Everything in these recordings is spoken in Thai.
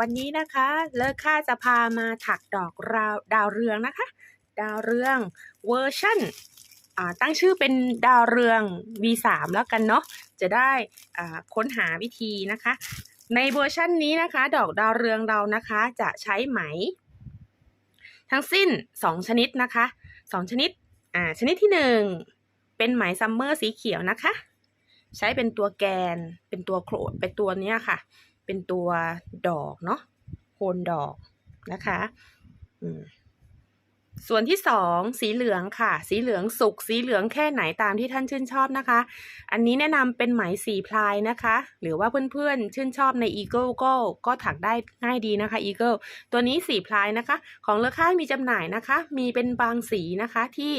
วันนี้นะคะเลิกค่าจะพามาถักดอกราวดาวเรืองนะคะ ดาวเรืองเวอร์ชันอ่าตั้งชื่อเป็นดาวเรือง V3 แล้วกันเนาะจะได้ค้นหาวิธีนะคะ ในเวอร์ชันนี้นะคะ ดอกดาวเรืองเรานะคะจะใช้ไหม ทั้งสิ้น 2 ชนิดนะคะ 2 ชนิดอ่าชนิดที่ 1 เป็นไหมซัมเมอร์สีเขียวนะคะ ใช้เป็นตัวแกนเป็นตัวโครดเป็นตัวเนี้ยค่ะ เป็นตัวดอกเนาะโคนดอกนะคะส่วนที่สองสีเหลืองค่ะ สีเหลืองสุกสีเหลืองแค่ไหนตามที่ท่านชื่นชอบนะคะ อันนี้แนะนำเป็นไหมสีพลายนะคะ หรือว่าเพื่อนๆ ชื่นชอบใน Eagle ก็ก็ถักได้ง่ายดีนะคะ Eagle ตัวนี้สีพลายนะคะ ของเลอค่ายมีจำหน่ายนะคะ มีเป็นบางสีนะคะที่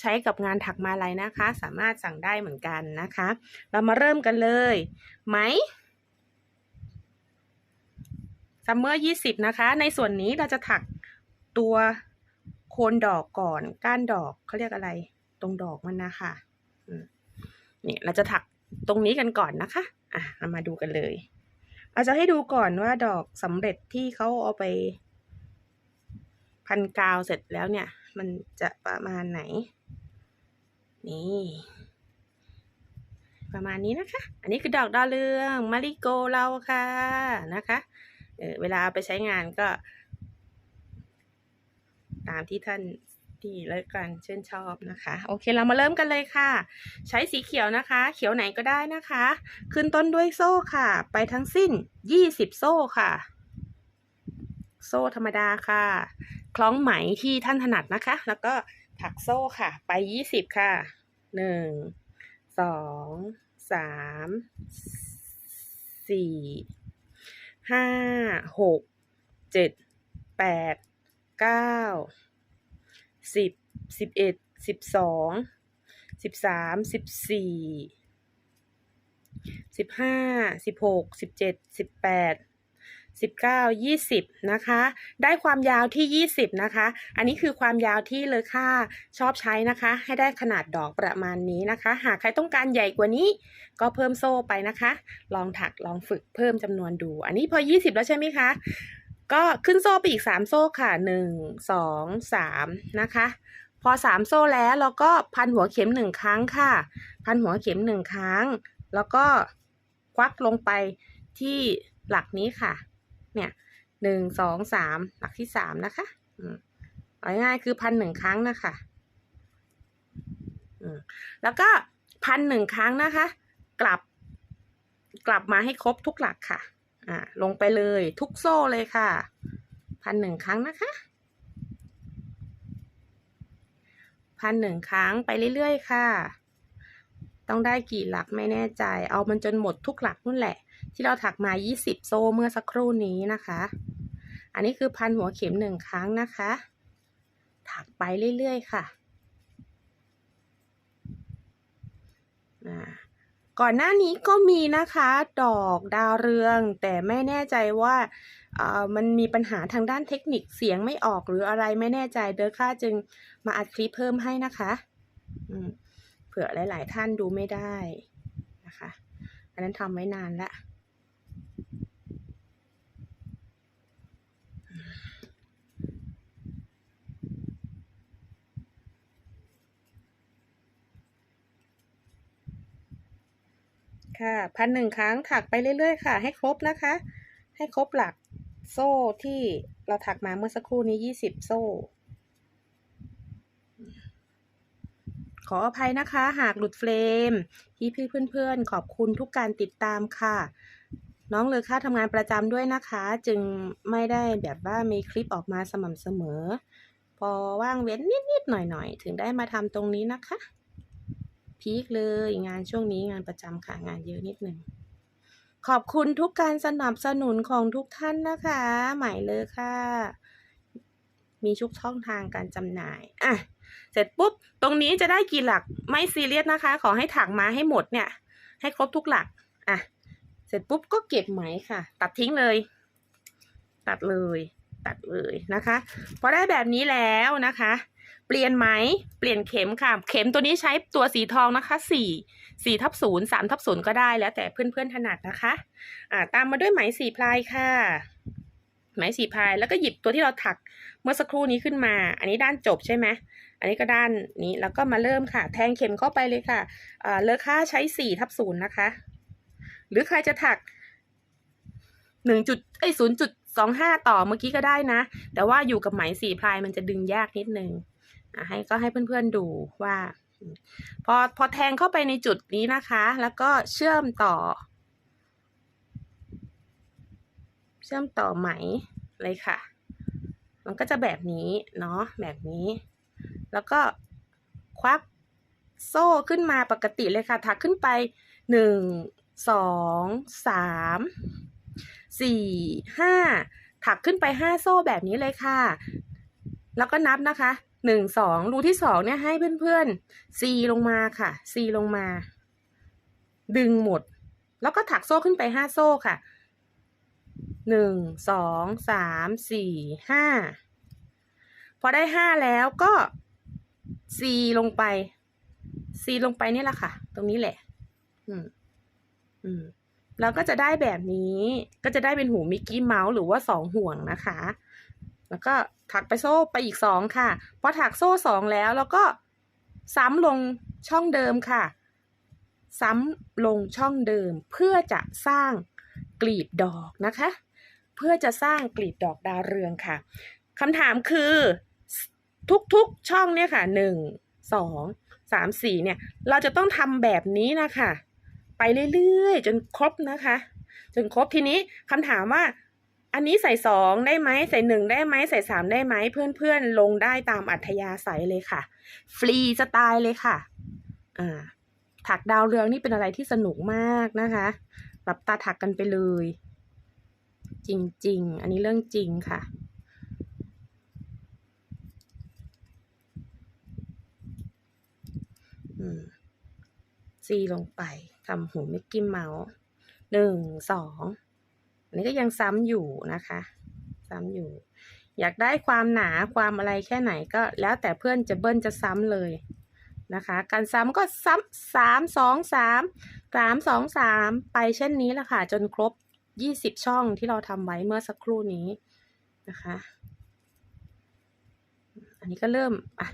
ใช้กับงานถักมาลัยนะคะ สามารถสั่งได้เหมือนกันนะคะ เรามาเริ่มกันเลยไหม ซัมเมอร์ยี่สิบนะคะ ในส่วนนี้เราจะถักตัวโคนดอกก่อน ก้านดอกเขาเรียกอะไร ตรงดอกมันนะคะนี่เราจะถักตรงนี้กันก่อนนะคะ อะเรามาดูกันเลย เราจะให้ดูก่อนว่าดอกสำเร็จที่เขาเอาไป พันกาวเสร็จแล้วเนี่ย มันจะประมาณไหน นี่ ประมาณนี้นะคะ อันนี้คือดอกดาวเรืองมาริโกเราค่ะนะคะ เออเวลาเอาไปใช้งานก็ ตามที่ท่านที่เลิกกันชื่นชอบนะคะ โอเคเรามาเริ่มกันเลยค่ะ ใช้สีเขียวนะคะ เขียวไหนก็ได้นะคะ ขึ้นต้นด้วยโซ่ค่ะ ไปทั้งสิ้น20โซ่ค่ะ โซ่ธรรมดาค่ะ คล้องไหมที่ท่านถนัดนะคะ แล้วก็ถักโซ่ค่ะ ไป20ค่ะ1 2 3 4 ห้าหกเจ็ดแปดเก้าสิบสิบเอ็ดสิบสองสิบสามสิบสี่สิบห้าสิบหกสิบเจ็ดสิบแปด สิบเก้ายี่สิบนะคะ ได้ความยาวที่ยี่สิบนะคะ อันนี้คือความยาวที่เลอค่าชอบใช้นะคะ ให้ได้ขนาดดอกประมาณนี้นะคะ หากใครต้องการใหญ่กว่านี้ก็เพิ่มโซ่ไปนะคะ ลองถักลองฝึกเพิ่มจำนวนดู อันนี้พอ 20 แล้วใช่ไหมคะ ก็ขึ้นโซ่ไปอีก 3 โซ่ค่ะ 1 2 3 นะคะ พอ 3 โซ่แล้วเราก็พันหัวเข็ม 1 ครั้งค่ะ พันหัวเข็ม 1 ครั้ง แล้วก็ควักลงไปที่หลักนี้ค่ะ เนี่ยหนึ่งสองสามหลักที่สามนะคะอืมเอาง่ายๆคือพันหนึ่งครั้งนะคะแล้วก็พันหนึ่งครั้งนะคะ กลับ กลับมาให้ครบทุกหลักค่ะ อ่า ลงไปเลยทุกโซ่เลยค่ะพันหนึ่งครั้งนะคะพันหนึ่งครั้งไปเรื่อยๆค่ะ ต้องได้กี่หลักไม่แน่ใจ เอามันจนหมดทุกหลักนู่นแหละ ที่เราถักมา 20 โซ่เมื่อสักครู่นี้นะคะ อันนี้คือพันหัวเข็มหนึ่งครั้งนะคะ ถักไปเรื่อยๆค่ะก่อนหน้านี้ก็มีนะคะ ดอกดาวเรือง แต่ไม่แน่ใจว่าอ่อมันมีปัญหาทางด้านเทคนิคเสียงไม่ออกหรืออะไรไม่แน่ใจเดอค่าจึงมาอัดคลิปเพิ่มให้นะคะเผื่อหลาย ๆ ท่านดูไม่ได้ อันนั้นทำไว้นานละค่ะพันหนึ่งครั้งถักไปเรื่อยๆค่ะ ให้ครบนะคะ ให้ครบหลักโซ่ที่เราถักมาเมื่อสักครู่นี้ยี่สิบโซ่ ขออภัยนะคะ หากหลุดเฟรม พี่พี่เพื่อนๆ ขอบคุณทุกการติดตามค่ะ น้องเลอค่าทำงานประจำด้วยนะคะ จึงไม่ได้แบบว่ามีคลิปออกมาสม่ำเสมอ พอว่างเว้นนิดๆหน่อยๆ ถึงได้มาทำตรงนี้นะคะ พีคเลยงานช่วงนี้งานประจำค่ะงานเยอะนิดหนึ่งขอบคุณทุกการสนับสนุนของทุกท่านนะคะใหม่เลยค่ะ มีชุกช่องทางการจำหน่าย อะ เสร็จปุ๊บ ตรงนี้จะได้กี่หลักไม่ซีเรียสนะคะ ขอให้ถักมาให้หมดเนี่ย ให้ครบทุกหลัก อะ เสร็จปุ๊บก็เก็บไหมค่ะ ตัดทิ้งเลย ตัดเลย ตัดเลยนะคะ พอได้แบบนี้แล้วนะคะ เปลี่ยนไหม เปลี่ยนเข็มค่ะ เข็มตัวนี้ใช้ตัวสีทองนะคะสี่สี่ทับศูนย์สามทับศูนย์ก็ได้แล้วแต่เพื่อนๆถนัดนะคะ อ่า ตามมาด้วยไหมสีพลายค่ะไหมสีพายแล้วก็หยิบตัวที่เราถักเมื่อสักครู่นี้ขึ้นมา อันนี้ด้านจบใช่ไหม อันนี้ก็ด้านนี้แล้วก็มาเริ่มค่ะ แทงเข็มเข้าไปเลยค่ะเอ่อเลอค่าใช้สี่ทับศูนย์นะคะ หรือใครจะถักหนึ่งจุดไอ้ศูนย์จุดสองห้าต่อเมื่อกี้ก็ได้นะ แต่ว่าอยู่กับไหมสี่พลายมันจะดึงยากนิดนึงให้ก็ให้เพื่อนๆดูว่า พอพอแทงเข้าไปในจุดนี้นะคะ แล้วก็เชื่อมต่อ เชื่อมต่อไหมเลยค่ะ มันก็จะแบบนี้เนาะแบบนี้ แล้วก็ควักโซ่ขึ้นมาปกติเลยค่ะ ถักขึ้นไปหนึ่งสองสามสี่ห้าถักขึ้นไปห้าโซ่แบบนี้เลยค่ะ แล้วก็นับนะคะหนึ่งสองรูที่สองเนี่ยให้เพื่อนๆ C ลงมาค่ะ C ลงมา ดึงหมด แล้วก็ถักโซ่ขึ้นไปห้าโซ่ค่ะหนึ่งสองสามสี่ห้าพอได้ห้าแล้วก็ C ลงไป C ลงไปนี่แหละค่ะ ตรงนี้แหละ อืม อืมแล้วก็จะได้แบบนี้ ก็จะได้เป็นหูมิกกี้เมาส์หรือว่าสองห่วงนะคะ แล้วก็ถักไปโซ่ไปอีกสองค่ะ พอถักโซ่สองแล้วแล้วก็ซ้ำลงช่องเดิมค่ะ ซ้ำลงช่องเดิม เพื่อจะสร้างกลีบดอกนะคะ เพื่อจะสร้างกลีบดอกดาวเรืองค่ะคำถามคือ ทุกๆช่องเนี่ยค่ะหนึ่งสองสามสี่เนี่ย เราจะต้องทำแบบนี้นะคะ ไปเรื่อยๆ จนครบนะคะ จนครบทีนี้คำถามว่า อันนี้ใส่สองได้ไหมใส่หนึ่งได้ไหมใส่สามได้ไหมเพื่อนๆ ลงได้ตามอัธยาศัยเลยค่ะ ฟรีสไตล์เลยค่ะอ่าถักดาวเรืองนี่เป็นอะไรที่สนุกมากนะคะหลับตาถักกันไปเลย จริง ๆ อันนี้เรื่องจริงค่ะ อืม ซีลงไปทำหูมิกกี้เมาส์หนึ่งสองอันนี้ก็ยังซ้ำอยู่นะคะ ซ้ำอยู่ อยากได้ความหนาความอะไรแค่ไหนก็แล้วแต่เพื่อนจะเบิ้ลจะซ้ำเลยนะคะ การซ้ำก็ซ้ำสามสองสามสามสองสามไปเช่นนี้แหละค่ะ จนครบยี่สิบช่องที่เราทำไว้เมื่อสักครู่นี้นะคะ อันนี้ก็เริ่มอะ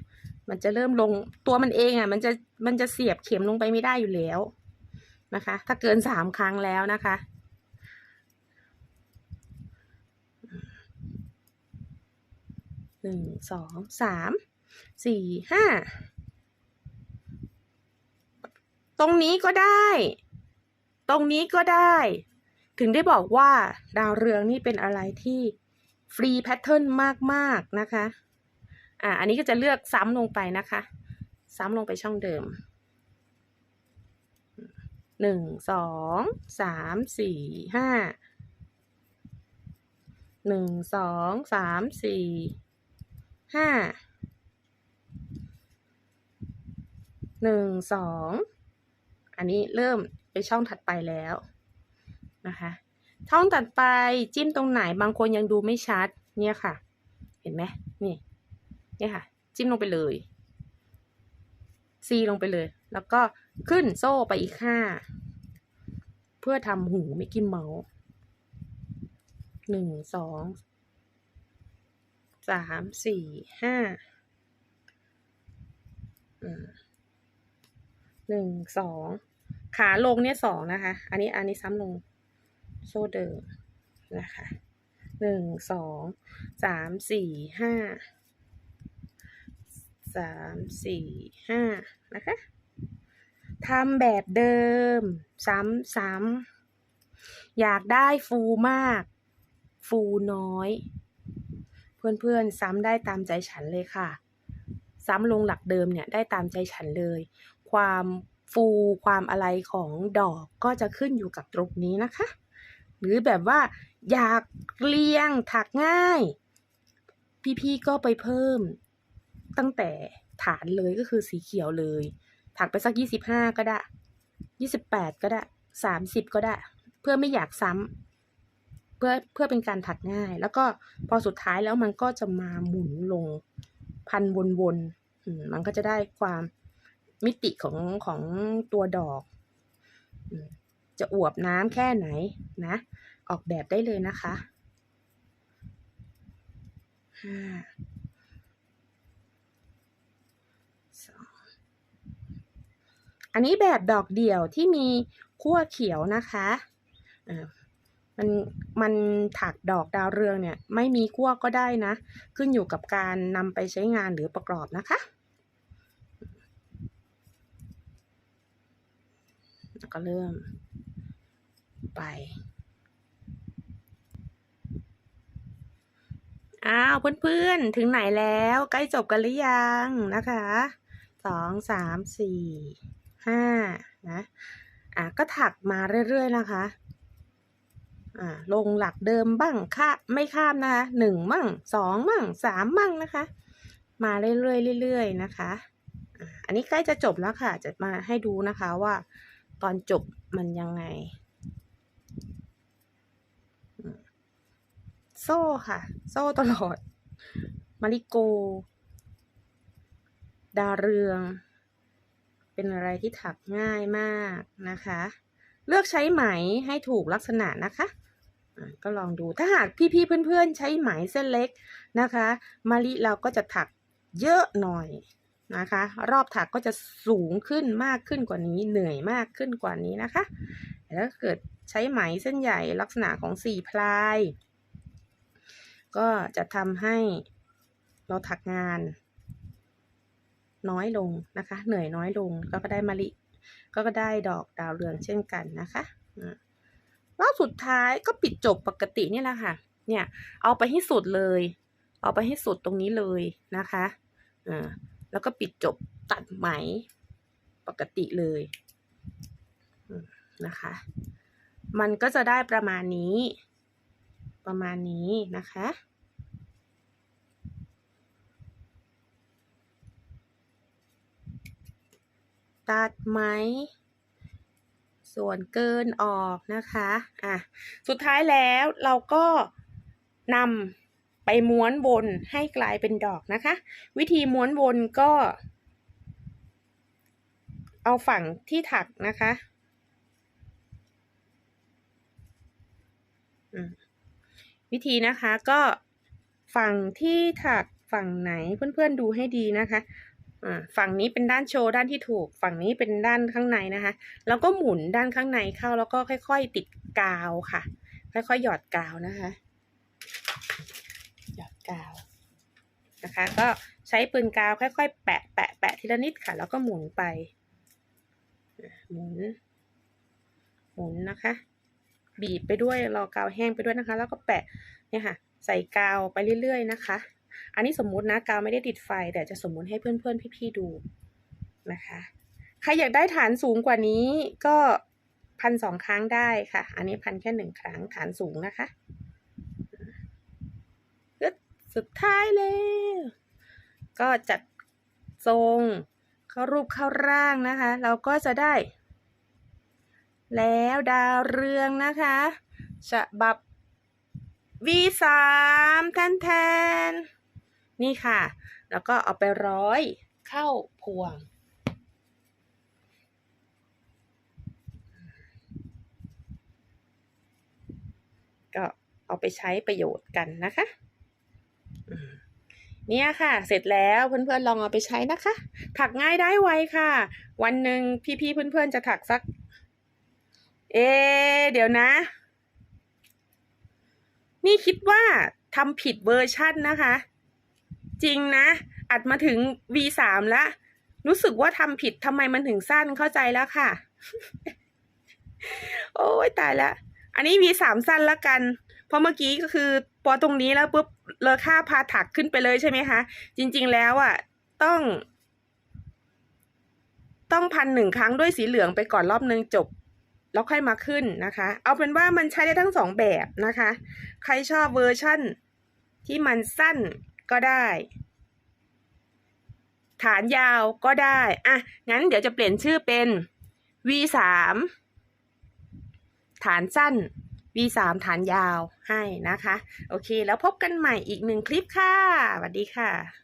มันจะเริ่มลงตัวมันเองอะ มันจะมันจะเสียบเข็มลงไปไม่ได้อยู่แล้วนะคะ ถ้าเกินสามครั้งแล้วนะคะ หนึ่งสองสามสี่ห้า ตรงนี้ก็ได้ ตรงนี้ก็ได้ ถึงได้บอกว่าดาวเรืองนี่เป็นอะไรที่ฟรีแพทเทิร์นมาก ๆ นะคะ อ่าอันนี้ก็จะเลือกซ้ำลงไปนะคะ ซ้ำลงไปช่องเดิมหนึ่งสองสามสี่ห้าหนึ่งสองสามสี่ห้าหนึ่งสองอันนี้เริ่มไปช่องถัดไปแล้วนะคะช่องถัดไปจิ้มตรงไหนบางคนยังดูไม่ชัดเนี่ยค่ะ เห็นไหมนี่ เนี่ยค่ะ จิ้มลงไปเลย ซีลงไปเลย แล้วก็ขึ้นโซ่ไปอีกห้าเพื่อทำหูมิกกี้เมาส์หนึ่งสองสามสี่ห้าหนึ่งสองขาลงเนี่ยสองนะคะ อันนี้อันนี้ซ้ำลงโซ่เดิมนะคะหนึ่งสองสามสี่ห้า สามสี่ห้านะคะทำแบบเดิมซ้ำซ้ำอยากได้ฟูมาก ฟูน้อย เพื่อนๆซ้ำได้ตามใจฉันเลยค่ะ ซ้ำลงหลักเดิมเนี่ยได้ตามใจฉันเลย ความฟูความอะไรของดอกก็จะขึ้นอยู่กับตรงนี้นะคะ หรือแบบว่า อยากเรียงถักง่าย พี่ๆก็ไปเพิ่ม ตั้งแต่ฐานเลยก็คือสีเขียวเลย ถักไปสักยี่สิบห้าก็ได้ยี่สิบแปดก็ได้สามสิบก็ได้ เพื่อไม่อยากซ้ำเพื่อเพื่อเป็นการถักง่าย แล้วก็พอสุดท้ายแล้วมันก็จะมาหมุนลงพันวนๆมันก็จะได้ความมิติของของตัวดอกจะอวบน้ำแค่ไหนนะ ออกแบบได้เลยนะคะ อันนี้แบบดอกเดี่ยวที่มีขั้วเขียวนะคะมันมันถักดอกดาวเรืองเนี่ยไม่มีขั้วก็ได้นะ ขึ้นอยู่กับการนำไปใช้งานหรือประกอบนะคะแล้วก็เริ่มไปอ้าวเพื่อนๆ ถึงไหนแล้ว ใกล้จบกันหรือยังนะคะสองสามสี่ ห้านะอะก็ถักมาเรื่อยๆนะคะอ่าลงหลักเดิมบ้างค่าไม่ข้ามนะคะหนึ่งมั่งสองมั่งสามมั่งนะคะ มาเรื่อยๆเรื่อยๆนะคะอันนี้ใกล้จะจบแล้วค่ะ จะมาให้ดูนะคะว่าตอนจบมันยังไง โซ่ค่ะ โซ่ตลอด มาริโก ดาเรือง เป็นอะไรที่ถักง่ายมากนะคะ เลือกใช้ไหมให้ถูกลักษณะนะคะอะก็ลองดูถ้าหากพี่ๆเพื่อนๆ ใช้ไหมเส้นเล็กนะคะมาริเราก็จะถักเยอะหน่อยนะคะ รอบถักก็จะสูงขึ้นมากขึ้นกว่านี้เหนื่อยมากขึ้นกว่านี้นะคะแล้วเกิดใช้ไหมเส้นใหญ่ลักษณะของสี่พลาย ก็จะทำให้เราถักงาน น้อยลงนะคะ เหนื่อยน้อยลงก็ได้มะลิก็ได้ดอกดาวเรืองเช่นกันนะคะอ่ารอบสุดท้ายก็ปิดจบปกตินี่แหละค่ะ เนี่ยเอาไปให้สุดเลย เอาไปให้สุดตรงนี้เลยนะคะอ่าแล้วก็ปิดจบตัดไหมปกติเลยนะคะ มันก็จะได้ประมาณนี้ ประมาณนี้นะคะ ตัดไหม ส่วนเกินออกนะคะ อะ สุดท้ายแล้วเราก็นำไปม้วนบนให้กลายเป็นดอกนะคะ วิธีม้วนบนก็ เอาฝั่งที่ถักนะคะวิธีนะคะก็ฝั่งที่ถักฝั่งไหนเพื่อนๆดูให้ดีนะคะ ฝั่งนี้เป็นด้านโชว์ด้านที่ถูก ฝั่งนี้เป็นด้านข้างในนะคะ แล้วก็หมุนด้านข้างในเข้าแล้วก็ค่อย ๆ ติดกาวค่ะ ค่อยๆหยอดกาวนะคะ หยอดกาวนะคะ ก็ใช้ปืนกาวค่อย ๆ แปะแปะแปะทีละนิดค่ะ แล้วก็หมุนไป หมุน หมุนนะคะ บีบไปด้วยรอกาวแห้งไปด้วยนะคะ แล้วก็แปะเนี่ยค่ะ ใส่กาวไปเรื่อยๆนะคะ อันนี้สมมุตินะกาวไม่ได้ติดไฟ แต่จะสมมุติให้เพื่อนๆพี่ๆดูนะคะใครอยากได้ฐานสูงกว่านี้ก็พันสองครั้งได้ค่ะ อันนี้พันแค่หนึ่งครั้งฐานสูงนะคะสุดท้ายแล้วก็จัดทรงเข้ารูปเข้าร่างนะคะ เราก็จะได้ แล้วดาวเรืองนะคะฉบับ V3 แทนแทน นี่ค่ะ แล้วก็เอาไปร้อยเข้าพวง ก็เอาไปใช้ประโยชน์กันนะคะเนี่ยค่ะ เสร็จแล้วเพื่อนๆลองเอาไปใช้นะคะ ถักง่ายได้ไวค่ะ วันหนึ่งพี่ๆเพื่อนๆจะถักสัก เอ เดี๋ยวนะ นี่คิดว่าทำผิดเวอร์ชันนะคะ จริงนะ อัดมาถึง V3 แล้ว รู้สึกว่าทำผิดทำไมมันถึงสั้นเข้าใจแล้วค่ะ โอ้ยตายแล้วอันนี้ V3 สั้นแล้วกัน เพราะเมื่อกี้ก็คือพอตรงนี้แล้วปุ๊บเลอค่าพาถักขึ้นไปเลยใช่ไหมคะ จริง ๆ แล้วอะ ต้อง ต้องพันหนึ่งครั้งด้วยสีเหลืองไปก่อนรอบนึงจบแล้วค่อยมาขึ้นนะคะ เอาเป็นว่ามันใช้ได้ทั้งสองแบบนะคะ ใครชอบเวอร์ชั่นที่มันสั้น ก็ได้ ฐานยาวก็ได้ อะ งั้นเดี๋ยวจะเปลี่ยนชื่อเป็น V3 ฐานสั้น V3 ฐานยาวให้นะคะ โอเค แล้วพบกันใหม่อีกหนึ่งคลิปค่ะสวัสดีค่ะ